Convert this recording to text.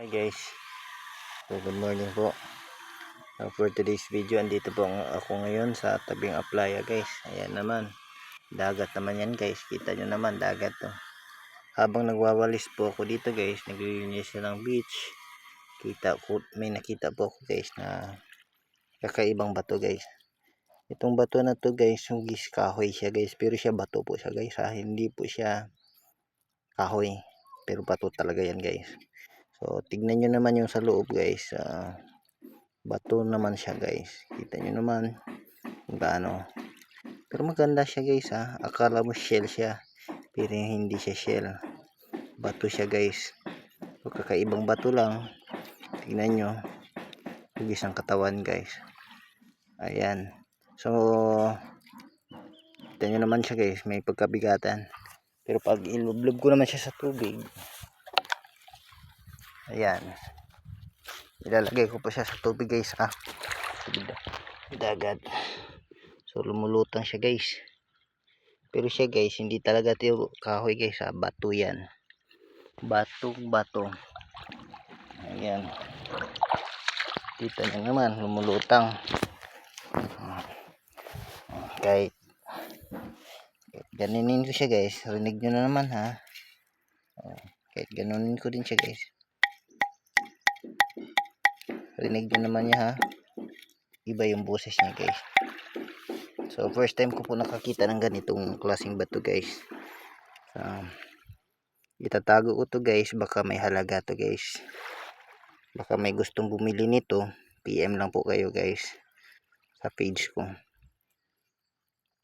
Hi guys. So good morning po. Uh, for today's video, andito po ako ngayon sa tabing aplaya guys. Ayan naman. Dagat naman yan guys. Kita nyo naman dagat to. Habang nagwawalis po ako dito guys, naglilinis ng beach. Kita ko, may nakita po ako guys na kakaibang bato guys. Itong bato na to guys, yung kahoy siya guys. Pero siya bato po siya guys ha. Hindi po siya kahoy. Pero bato talaga yan guys. So, tignan nyo naman yung sa loob guys. ah, bato naman siya guys. Kita nyo naman kung gaano. Pero maganda siya guys ha. Akala mo shell siya. Pero hindi siya shell. Bato siya guys. So, kakaibang bato lang. Tignan nyo. Hugis ang katawan guys. Ayan. So, kita nyo naman siya guys. May pagkabigatan. Pero pag ilublob ko naman siya sa tubig, Ayan. Ilalagay ko pa siya sa tubig guys ha. Tubig da- dagat. So lumulutang siya guys. Pero siya guys, hindi talaga ito kahoy guys ha. Bato yan. Batong bato. Ayan. Kita nyo naman, lumulutang. Kahit ganinin ko siya guys. Rinig nyo na naman ha. Kahit ganunin ko din siya guys. Rinig nyo naman niya ha? Iba yung boses niya guys. So first time ko po nakakita ng ganitong klaseng bato guys. Um, itatago ko to guys. Baka may halaga to guys. Baka may gustong bumili nito. PM lang po kayo guys sa page ko